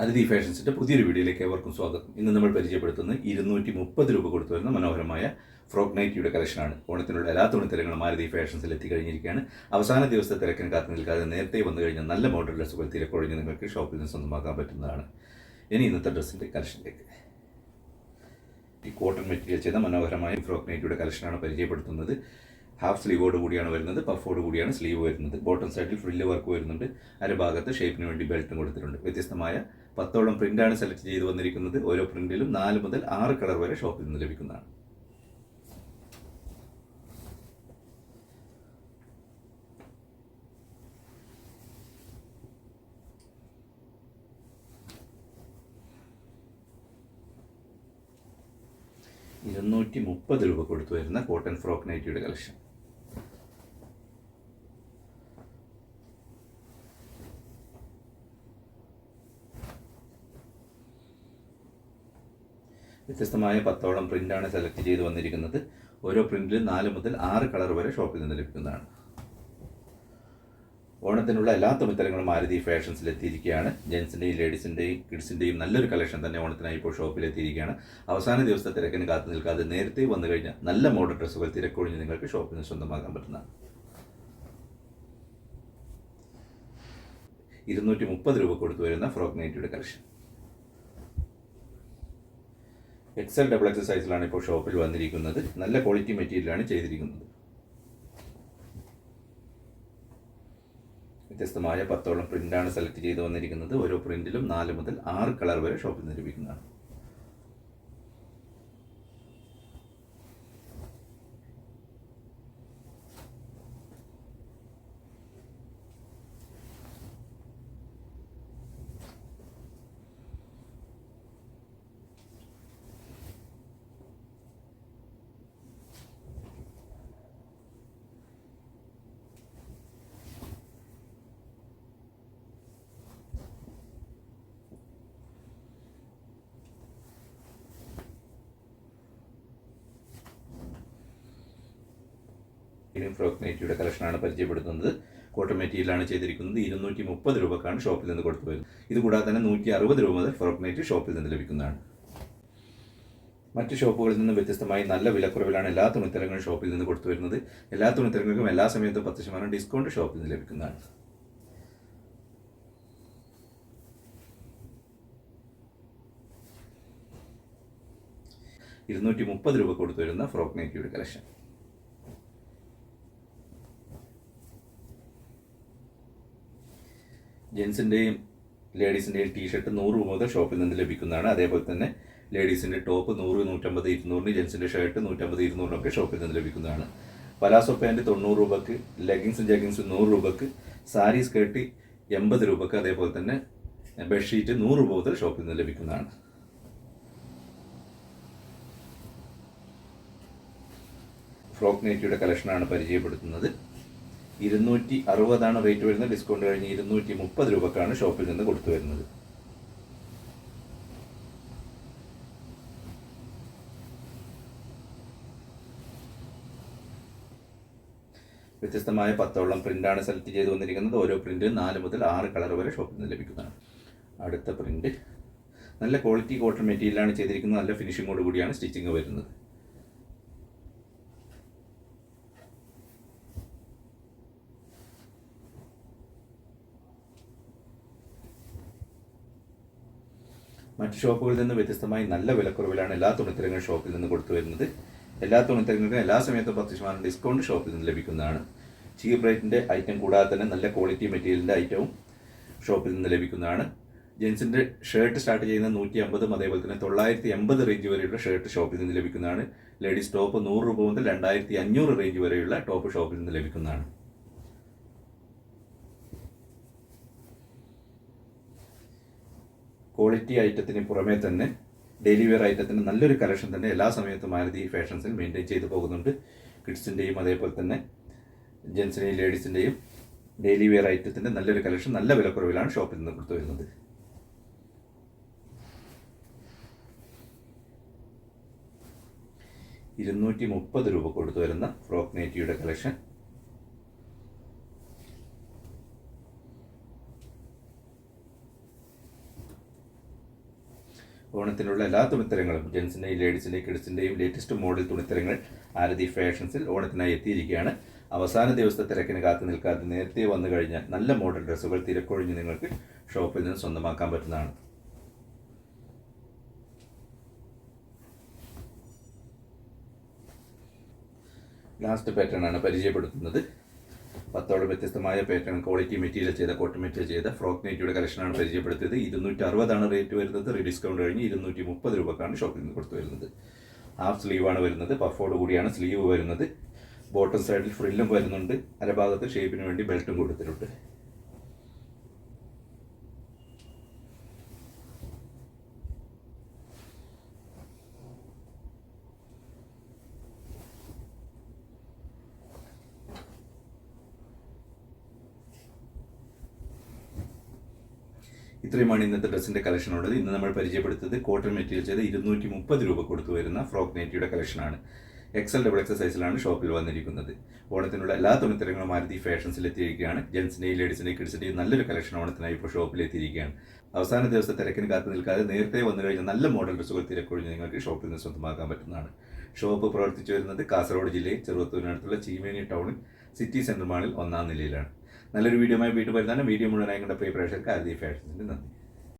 അതിഥി ഫാഷൻസിന്റെ പുതിയൊരു വീഡിയോയിലേക്ക് ഏവർക്കും സ്വാഗതം. ഇന്ന് നമ്മൾ പരിചയപ്പെടുത്തുന്നത് ഇരുന്നൂറ്റി മുപ്പത് രൂപ കൊടുത്തു വരുന്ന മനോഹരമായ ഫ്രോക്ക് നൈറ്റിയുടെ കളക്ഷനാണ് ഓണത്തിനുള്ള എല്ലാ തുണിത്തരങ്ങളും മാരുതി ഫാഷൻസിൽ എത്തിക്കഴിഞ്ഞിരിക്കുകയാണ്. അവസാന ദിവസത്തെ തിരക്കിന് കാത്തു നിൽക്കാതെ നേരത്തെ വന്നു കഴിഞ്ഞാൽ നല്ല മോഡൽ ഡ്രസ്സുകൾ തിരക്കൊഴിഞ്ഞ് നിങ്ങൾക്ക് ഷോപ്പിൽ നിന്ന് സ്വന്തമാക്കാൻ പറ്റുന്നതാണ്. ഇനി ഇന്നത്തെ ഡ്രസ്സിന്റെ കളക്ഷനിലേക്ക് ഈ കോട്ടൺ മെറ്റീരിയൽ ചെയ്ത മനോഹരമായ ഫ്രോക്ക് നൈറ്റിയുടെ കളക്ഷനാണ് പരിചയപ്പെടുത്തുന്നത്. ഹാഫ് സ്ലീവോട് കൂടിയാണ് വരുന്നത് പഫോട് കൂടിയാണ് സ്ലീവ് വരുന്നത്. ബോട്ടം സൈഡിൽ ഫ്രില്ല് വർക്ക് വരുന്നുണ്ട്. അരഭാഗത്ത് ഷേപ്പിന് വേണ്ടി ബെൽറ്റും കൊടുത്തിട്ടുണ്ട്. വ്യത്യസ്തമായ പത്തോളം പ്രിന്റാണ് സെലക്ട് ചെയ്ത് വന്നിരിക്കുന്നത്. ഓരോ പ്രിന്റിലും നാല് മുതൽ ആറ് കളർ വരെ ഷോപ്പിൽ നിന്ന് ലഭിക്കുന്നതാണ്. ഇരുന്നൂറ്റി മുപ്പത് രൂപ കൊടുത്തു വരുന്ന കോട്ടൺ ഫ്രോക്ക് നൈറ്റിയുടെ കളക്ഷൻ വ്യത്യസ്തമായ പത്തോളം പ്രിന്റാണ് സെലക്ട് ചെയ്ത് വന്നിരിക്കുന്നത്. ഓരോ പ്രിന്റിലും നാല് മുതൽ ആറ് കളർ വരെ ഷോപ്പിൽ നിന്ന് ലഭിക്കുന്നതാണ്. ഓണത്തിനുള്ള എല്ലാ തുണിത്തരങ്ങളും മാരുതി ഫാഷൻസിൽ എത്തിയിരിക്കുകയാണ് ജെൻസിന്റെയും ലേഡീസിന്റെയും കിഡ്സിന്റെയും നല്ലൊരു കളക്ഷൻ തന്നെ ഓണത്തിനായി ഇപ്പോൾ ഷോപ്പിൽ എത്തിയിരിക്കുകയാണ് അവസാന ദിവസത്തെ തിരക്കിന് കാത്തു നിൽക്കാതെ നേരത്തെ വന്നു കഴിഞ്ഞാൽ നല്ല മോഡൽ ഡ്രസ്സുകൾ തിരക്കൊഴിഞ്ഞ് നിങ്ങൾക്ക് ഷോപ്പിൽ നിന്ന് സ്വന്തമാക്കാൻ പറ്റുന്നതാണ് ഇരുന്നൂറ്റി മുപ്പത് രൂപ കൊടുത്തു വരുന്ന ഫ്രോക്ക് നൈറ്റിയുടെ കളക്ഷൻ. എക്സൽ ഡബിൾ എക്സ് സൈസിലാണ് ഇപ്പോൾ ഷോപ്പിൽ വന്നിരിക്കുന്നത്. നല്ല ക്വാളിറ്റി മെറ്റീരിയലാണ് ചെയ്തിരിക്കുന്നത്. വ്യത്യസ്തമായ പത്തോളം പ്രിന്റാണ് സെലക്ട് ചെയ്ത് വന്നിരിക്കുന്നത്. ഓരോ പ്രിന്റിലും നാല് മുതൽ ആറ് കളർ വരെ ഷോപ്പിൽ നിന്ന് ലഭിക്കുന്നതാണ്. ഇന്ത്യൻ ഫ്രോക്ക് നൈറ്റിയുടെ കളക്ഷനാണ് പരിചയപ്പെടുത്തുന്നത്. കോട്ടൺ മെറ്റീരിയലാണ് ചെയ്തിരിക്കുന്നത്. ഇരുന്നൂറ്റി മുപ്പത് രൂപക്കാണ് ഷോപ്പിൽ നിന്ന് കൊടുത്തു വരുന്നത് ഇതുകൂടാതെ തന്നെ നൂറ്റി അറുപത് രൂപ മുതൽ ഫ്രോക്ക് നൈറ്റ് ഷോപ്പിൽ നിന്ന് ലഭിക്കുന്നതാണ്. മറ്റ് ഷോപ്പുകളിൽ നിന്ന് വ്യത്യസ്തമായി നല്ല വിലക്കുറവിലാണ് എല്ലാ തുണിത്തരങ്ങളും ഷോപ്പിൽ നിന്ന് കൊടുത്തു വരുന്നത്. എല്ലാ തുണിത്തരങ്ങൾക്കും എല്ലാ സമയത്തും പത്ത് ശതമാനം ഡിസ്കൗണ്ട് ഷോപ്പിൽ നിന്ന് ലഭിക്കുന്നതാണ്. ഇരുന്നൂറ്റി മുപ്പത് രൂപ കൊടുത്തു വരുന്ന ഫ്രോക്ക് നൈറ്റിയുടെ കളക്ഷൻ. ജെൻസിന്റെയും ലേഡീസിന്റെയും ടീഷർട്ട് നൂറ് രൂപ മുതൽ ഷോപ്പിൽ നിന്ന് ലഭിക്കുന്നതാണ്. അതേപോലെ തന്നെ ലേഡീസിന്റെ ടോപ്പ് നൂറ് നൂറ്റമ്പത് ഇരുന്നൂറിന് ജെൻസിന്റെ ഷർട്ട് നൂറ്റമ്പത് ഇരുന്നൂറിനൊക്കെ ഷോപ്പിൽ നിന്ന് ലഭിക്കുന്നതാണ്. പലാസോ പാന്റ് തൊണ്ണൂറ് രൂപക്ക് ലെഗിങ്സും ജഗിങ്സും നൂറ് രൂപക്ക് സാരി സ്കേർട്ട് എൺപത് രൂപക്ക് അതേപോലെ തന്നെ ബെഡ്ഷീറ്റ് നൂറ് രൂപ മുതൽ ഷോപ്പിൽ നിന്ന് ലഭിക്കുന്നതാണ്. ഫ്രോക്ക് നൈറ്റിയുടെ കളക്ഷനാണ് പരിചയപ്പെടുത്തുന്നത്. ഇരുന്നൂറ്റി അറുപതാണ് റേറ്റ് വരുന്നത്. ഡിസ്കൗണ്ട് കഴിഞ്ഞ് ഇരുന്നൂറ്റി മുപ്പത് രൂപക്കാണ് ഷോപ്പിൽ നിന്ന് കൊടുത്തു വരുന്നത്. വ്യത്യസ്തമായ പത്തോളം പ്രിന്റാണ് സെലക്ട് ചെയ്ത് വന്നിരിക്കുന്നത്. ഓരോ പ്രിന്റിനും നാല് മുതൽ ആറ് കളർ വരെ ഷോപ്പിൽ നിന്ന് ലഭിക്കുന്നതാണ്. അടുത്ത പ്രിന്റ് നല്ല ക്വാളിറ്റി കോട്ടൺ മെറ്റീരിയലാണ് ചെയ്തിരിക്കുന്നത്. നല്ല ഫിനിഷിങ്ങോട് കൂടിയാണ് സ്റ്റിച്ചിങ് വരുന്നത്. മറ്റ് ഷോപ്പുകളിൽ നിന്ന് വ്യത്യസ്തമായി നല്ല വിലക്കുറവിലാണ് എല്ലാ തുണിത്തരങ്ങളും ഷോപ്പിൽ നിന്ന് കൊടുത്തു വരുന്നത് എല്ലാ തുണിത്തരങ്ങൾക്കും എല്ലാ സമയത്തും പത്ത് ശതമാനം ഡിസ്കൗണ്ട് ഷോപ്പിൽ നിന്ന് ലഭിക്കുന്നതാണ്. ചീപ്പ് റേറ്റിന്റെ ഐറ്റം കൂടാതെ തന്നെ നല്ല ക്വാളിറ്റി മെറ്റീരിയലിന്റെ ഐറ്റവും ഷോപ്പിൽ നിന്ന് ലഭിക്കുന്നതാണ്. ജെൻസിന്റെ ഷർട്ട് സ്റ്റാർട്ട് ചെയ്യുന്ന നൂറ്റി അമ്പതും അതേപോലെ തന്നെ തൊള്ളായിരത്തി എൺപത് റേഞ്ച് വരെയുള്ള ഷർട്ട് ഷോപ്പിൽ നിന്ന് ലഭിക്കുന്നതാണ്. ലേഡീസ് ടോപ്പ് നൂറ് രൂപ മുതൽ രണ്ടായിരത്തി അഞ്ഞൂറ് റേഞ്ച് വരെയുള്ള ടോപ്പ് ഷോപ്പിൽ നിന്ന് ലഭിക്കുന്നതാണ്. ക്വാളിറ്റി ഐറ്റത്തിന് പുറമേ തന്നെ ഡെയിലി വെയർ ഐറ്റത്തിന് നല്ലൊരു കളക്ഷൻ തന്നെ എല്ലാ സമയത്തും മാരുതി ഫാഷൻസിൽ മെയിന്റെയിൻ ചെയ്തു പോകുന്നുണ്ട്. കിഡ്സിന്റെയും അതേപോലെ തന്നെ ജെൻസിന്റെയും ലേഡീസിന്റെയും ഡെയിലി വെയർ ഐറ്റത്തിന്റെ നല്ലൊരു കളക്ഷൻ നല്ല വിലക്കുറവിലാണ് ഷോപ്പിൽ നിന്ന് കൊടുത്തു വരുന്നത്. ഇരുന്നൂറ്റി മുപ്പത് രൂപ കൊടുത്തു വരുന്ന ഫ്രോക്ക് നൈറ്റിയുടെ കളക്ഷൻ ഓണത്തിനുള്ള എല്ലാ തുണിത്തരങ്ങളും ജെൻസിന്റെയും ലേഡീസിന്റെയും കിഡ്സിന്റെയും ലേറ്റസ്റ്റ് മോഡൽ തുണിത്തരങ്ങൾ ആരതി ഫാഷൻസിൽ ഓണത്തിനായി എത്തിയിരിക്കുകയാണ്. അവസാന ദിവസത്തെ തിരക്കിന് കാത്തു നിൽക്കാതെ നേരത്തെ വന്നു കഴിഞ്ഞാൽ നല്ല മോഡൽ ഡ്രസ്സുകൾ തിരക്കൊഴിഞ്ഞ് നിങ്ങൾക്ക് ഷോപ്പിൽ നിന്ന് സ്വന്തമാക്കാൻ പറ്റുന്നതാണ്. ലാസ്റ്റ് പാറ്റേൺ ആണ് പരിചയപ്പെടുത്തുന്നത്. വ്യത്യസ്തമായ പാറ്റേൺ ക്വാളിറ്റി മെറ്റീരിയൽ ചെയ്ത കോട്ടൺ മെറ്റീരിയൽ ചെയ്ത ഫ്രോക്ക് നൈറ്റിയുടെ കളക്ഷനാണ് പരിചയപ്പെടുത്തിയത്. ഇരുന്നൂറ്റി അറുപതാണ് റേറ്റ് വരുന്നത് റീഡിസ്കൗണ്ട് കഴിഞ്ഞ് ഇരുന്നൂറ്റി മുപ്പത് രൂപക്കാണ് ഷോപ്പിൽ നിന്ന് കൊടുത്തു വരുന്നത്. ഹാഫ് സ്ലീവാണ് വരുന്നത്. പഫോട് കൂടിയാണ് സ്ലീവ് വരുന്നത്. ബോട്ടം സൈഡിൽ ഫ്രില്ലും വരുന്നുണ്ട്. അരഭാഗത്ത് ഷേപ്പിന് വേണ്ടി ബെൽറ്റും കൊടുത്തിട്ടുണ്ട്. ഇത്രയുമാണ് ഇന്നത്തെ ഡ്രസ്സിന്റെ കളക്ഷൻ ഉള്ളത്. ഇന്ന് നമ്മൾ പരിചയപ്പെടുത്തുന്നത് കോട്ടൺ മെറ്റീരിയൽ ചെയ്ത് ഇരുന്നൂറ്റി മുപ്പത് രൂപ കൊടുത്തു വരുന്ന ഫ്രോക്ക് നൈറ്റിയുടെ കളക്ഷനാണ് എക്സൽ ഡബിൾ എക്സൽ സൈസിലാണ് ഷോപ്പിൽ വന്നിരിക്കുന്നത്. ഓണത്തിനുള്ള എല്ലാ തുണിത്തരങ്ങളും മാരുതി ഫാഷൻസിൽ എത്തിയിരിക്കുകയാണ്. ജെൻസിന്റെയും ലേഡീസിന്റെയും കിഡ്സിന്റെയും നല്ലൊരു കളക്ഷൻ ഓണത്തിനായി ഇപ്പോൾ ഷോപ്പിൽ എത്തിയിരിക്കുകയാണ്. അവസാന ദിവസത്തെ തിരക്കിന് കാത്തു നിൽക്കാതെ നേരത്തെ വന്നു കഴിഞ്ഞാൽ നല്ല മോഡൽ ഡ്രസ്സുകൾ തിരക്കൊഴിഞ്ഞ് നിങ്ങൾക്ക് ഷോപ്പിൽ നിന്ന് സ്വന്തമാക്കാൻ പറ്റുന്നതാണ്. ഷോപ്പ് പ്രവർത്തിച്ചു വരുന്നത് കാസർഗോഡ് ജില്ലയിൽ ചെറുവത്തൂരിനടുത്തുള്ള ചീമേനി ടൗണിൽ സിറ്റി സെന്റർ മാളിൽ ഒന്നാം നിലയിലാണ്. നല്ലൊരു വീഡിയോയുമായി വീട്ടിൽ വരുന്നതാണ്. വീഡിയോ മുഴുവനായി കണ്ട പ്രിയ പ്രേക്ഷകർക്ക് ആദ്യ ഫാഷൻസിന്റെ നന്ദി.